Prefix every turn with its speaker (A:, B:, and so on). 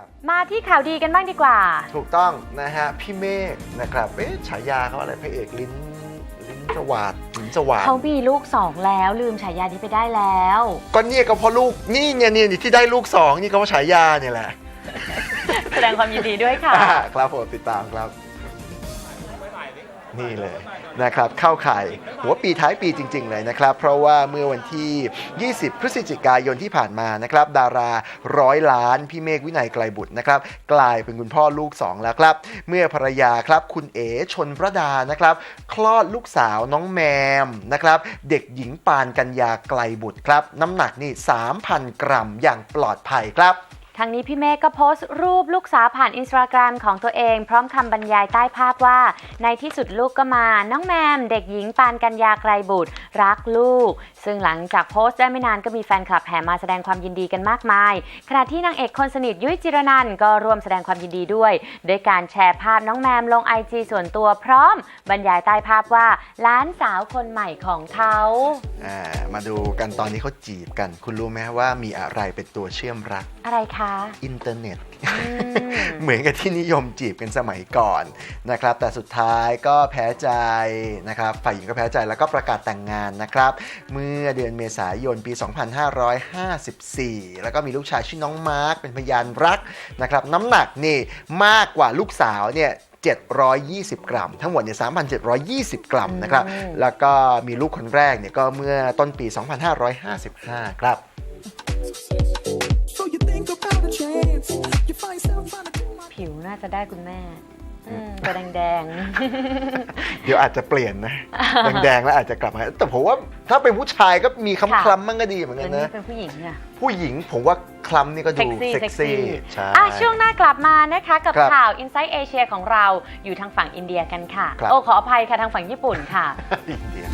A: ครับ
B: มาที่ข่าวดีกันบ้างดีกว่า
A: ถูกต้องนะฮะพี่เมฆนะครับเอ๊ะฉายาเขาอะไรพระเอกลิ้นลิ้นสวาดลิ้นสวาด
B: เขามีลูกสองแล้วลืมฉายานี้ไปได้แล้ว
A: ก็เนี่ยก็เพราะลูกนี่เนี่ยเนี่ยที่ได้ลูกสองนี่ก็เพราะฉายาเนี่ยแหละ
B: แสดงความยินดีด้วยค่ะ
A: อ่าครับผมติดตามครับ นี่เลยนะครับเข้าข่ายหัวปีท้ายปีจริง ๆ เลยนะครับ เพราะว่าเมื่อวันที่ 20 พฤศจิกายนที่ผ่านมานะครับ ดาราร้อยล้านพี่เมฆวินัยไกลบุตรนะครับ กลายเป็นคุณพ่อลูก 2 แล้วครับ เมื่อภรรยาครับคุณเอ๋ชนพระดานะครับ คลอดลูกสาวน้องแมมนะครับ เด็กหญิงปานกัญญาไกลบุตรครับ น้ำหนักนี่ 3,000 กรัมอย่างปลอดภัยครับ
B: ทางนี้พี่เมฆก็โพสต์รูปลูกสาวผ่านอินสตาแกรมของตัวเอง พร้อมคำบรรยายใต้ภาพว่า ในที่สุดลูกก็มา น้องแมม เด็กหญิงปานกัญญาไกลบุตร รักลูก ซึ่งหลังจากโพสต์ได้ไม่นานก็มีแฟนคลับแห่มาแสดงความยินดีกันมากมายขณะที่นางเอกคนสนิทยุ้ยจิรนันท์ก็ร่วมแสดงความยินดีด้วยโดยการแชร์ภาพน้องแมมลงไอจส่วนตัวพร้อม บรรยายใต้ภาพว่าหล้านสาวคนใหม่ของเขา
A: อ่ามาดูกันตอนนี้เขาจีบกัน คุณรู้ไหมว่ามีอะไรเป็นตัวเชื่อมรัก
B: อะไรคะ
A: อินเทอร์เน็ต
B: อืม
A: เหมือนกับที่นิยมจีบกันสมัยก่อนนะครับ แต่สุดท้ายก็แพ้ใจนะครับฝ่ายหญิงก็แพ้ใจแล้วก็ประกาศแต่งงานนะครับ เมื่อเดือนเมษายนปี 2554 แล้วก็มีลูกชายชื่อน้องมาร์คเป็นพยานรักนะครับ น้ำหนักนี่มากกว่าลูกสาวเนี่ย720 กรัม ทั้งหมดเนี่ย3,720 กรัมนะครับ
B: อืม
A: แล้วก็มีลูกคนแรกเนี่ยก็เมื่อต้นปี 2555 ครับ
B: น่าจะได้คุณแม่อืมตัวแดง
A: เดี๋ยวอาจจะเปลี่ยนนะแดงๆแล้วอาจจะกลับมา แต่ผมว่าถ้าเป็นผู้ชายก็มีค
B: ค่ะ
A: ล้ำๆมั่งก็ดีเหมือน
B: ๆ
A: กั
B: วัน
A: น
B: นี้
A: นะ
B: เป็นผู้หญิงเนี่ย
A: ผู้หญิงผมว่าคล้ำนี่ก็ดู
B: เซ็กซี่
A: เซ็กซี่ใช่
B: อะช่วงหน้ากลับมานะคะกับ
A: ครับ
B: ข่าว Inside Asia ของเราอยู่ทางฝั่งอินเดียกันค่ะ
A: ครับ
B: โอ้ขออภัยค่ะทางฝั่งญี่ปุ่นค่ะ
A: อินเดีย